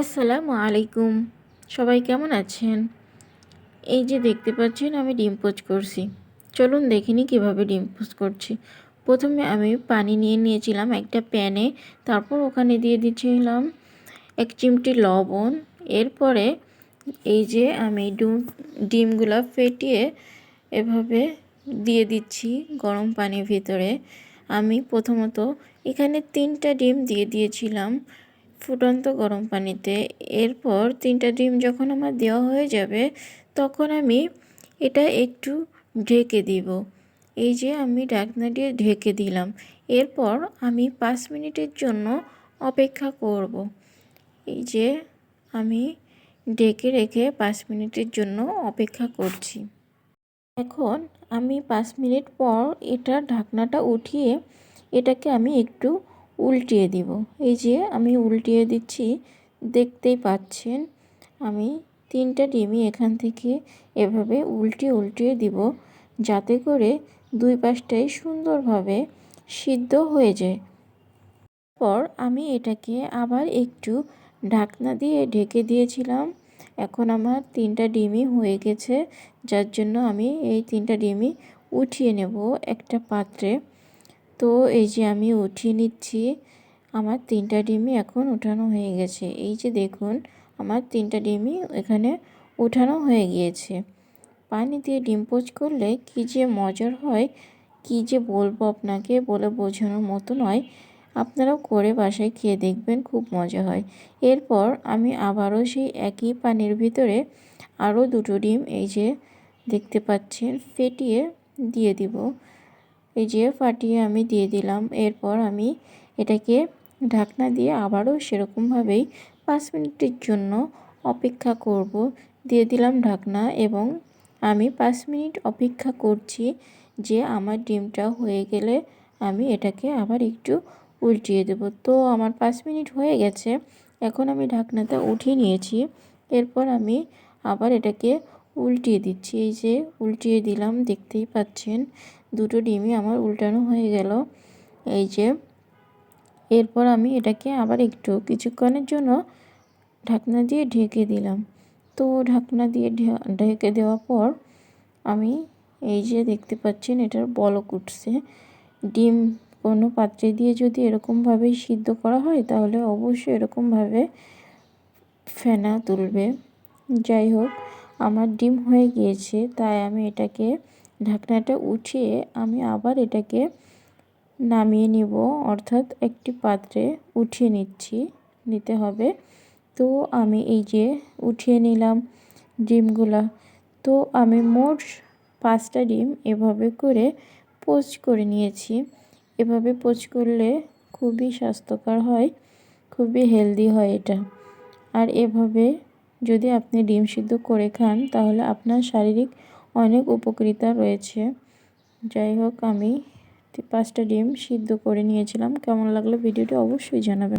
আসসালামু আলাইকুম। সবাই কেমন আছেন? এই যে দেখতে পাচ্ছেন, আমি ডিম পোচ করছি। চলুন দেখিনি কীভাবে ডিম পোচ করছি। প্রথমে আমি পানি নিয়ে নিয়েছিলাম একটা প্যানে, তারপর ওখানে দিয়ে দিয়েছিলাম এক চিমটি লবণ। এরপরে এই যে আমি ডুম, ডিমগুলো ফেটিয়ে এভাবে দিয়ে দিচ্ছি গরম পানির ভিতরে। আমি প্রথমত এখানে তিনটা ডিম দিয়ে দিয়েছিলাম। ফুটন্ত গরম পানিতে। এরপর তিনটা ডিম যখন আমার দেওয়া হয়ে যাবে, তখন আমি এটা একটু ঢেকে দিব। এই যে আমি ঢাকনা দিয়ে ঢেকে দিলাম। এরপর আমি পাঁচ মিনিটের জন্য অপেক্ষা করব। এই যে আমি ঢেকে রেখে পাঁচ মিনিটের জন্য অপেক্ষা করছি। এখন আমি পাঁচ মিনিট পর এটা ঢাকনাটা উঠিয়ে এটাকে আমি একটু উল্টিয়ে দিব। এই যে আমি উল্টিয়ে দিচ্ছি, দেখতেই পাচ্ছেন, আমি তিনটা ডিমই এখান থেকে এভাবে উল্টিয়ে উল্টিয়ে দিব যাতে করে দুই পাশটাই সুন্দরভাবে সিদ্ধ হয়ে যায়। পর আমি এটাকে আবার একটু ঢাকনা দিয়ে ঢেকে দিয়েছিলাম। এখন আমার তিনটা ডিমই হয়ে গেছে, যার জন্য আমি এই তিনটা ডিমই উঠিয়ে নেব একটা পাত্রে। তো এই যে আমি উঠিয়ে নিচ্ছি, আমার তিনটা ডিমই এখন উঠানো হয়ে গেছে। এই যে দেখুন, আমার তিনটা ডিমই এখানে উঠানো হয়ে গিয়েছে। পানি দিয়ে ডিম পোচ করলে কী যে মজার হয়, কী যে বলব আপনাকে বলে বোঝানোর মতো নয়। আপনারাও করে বাসায় খেয়ে দেখবেন খুব মজা হয়। এরপর আমি আবারও সেই একই পানির ভিতরে আরও দুটো ডিম এই যে দেখতে পাচ্ছেন, ফেটিয়ে দিয়ে দিব। এই যে ফাটিয়ে আমি দিয়ে দিলাম, এরপর আমি এটাকে ঢাকনা দিয়ে আবারও সেরকমভাবেই পাঁচ মিনিটের জন্য অপেক্ষা করব। দিয়ে দিলাম ঢাকনা এবং আমি পাঁচ মিনিট অপেক্ষা করছি যে আমার ডিমটা হয়ে গেলে আমি এটাকে আবার একটু উল্টিয়ে দেব। তো আমার পাঁচ মিনিট হয়ে গেছে, এখন আমি ঢাকনাটা উঠিয়ে নিয়েছি। এরপর আমি আবার এটাকে উল্টিয়ে দিচ্ছি। এই যে উল্টিয়ে দিলাম, দেখতেই পাচ্ছেন দুটো ডিমই আমার উল্টানো হয়ে গেল। এই যে, এরপর আমি এটাকে আবার একটু কিছুক্ষণের জন্য ঢাকনা দিয়ে ঢেকে দিলাম। তো ঢাকনা দিয়ে ঢেকে দেওয়ার পর আমি এই যে দেখতে পাচ্ছেন এটার বলক উঠছে। ডিম কোনো পাত্রে দিয়ে যদি এরকমভাবেই সিদ্ধ করা হয় তাহলে অবশ্যই এরকমভাবে ফেনা তুলবে। যাই হোক, আমার ডিম হয়ে গিয়েছে, তাই আমি এটাকে ঢাকনাটা উঠিয়ে আমি আবার এটাকে নামিয়ে নিব। অর্থাৎ একটি পাত্রে উঠিয়ে নিচ্ছি, নিতে হবে। তো আমি এই যে উঠিয়ে নিলাম ডিমগুলা। তো আমি মোট পাঁচটা ডিম এভাবে করে পোচ করে নিয়েছি। এভাবে পোচ করলে খুবই স্বাস্থ্যকর হয়, খুবই হেলদি হয় এটা। আর এভাবে যদি আপনি ডিম সিদ্ধ করে খান, তাহলে আপনার শারীরিক অনেক উপকৃতা রয়েছে। যাই হোক, আমি পাঁচটা ডিম সিদ্ধ করে নিয়েছিলাম। কেমন লাগল ভিডিওটি অবশ্যই জানাবেন।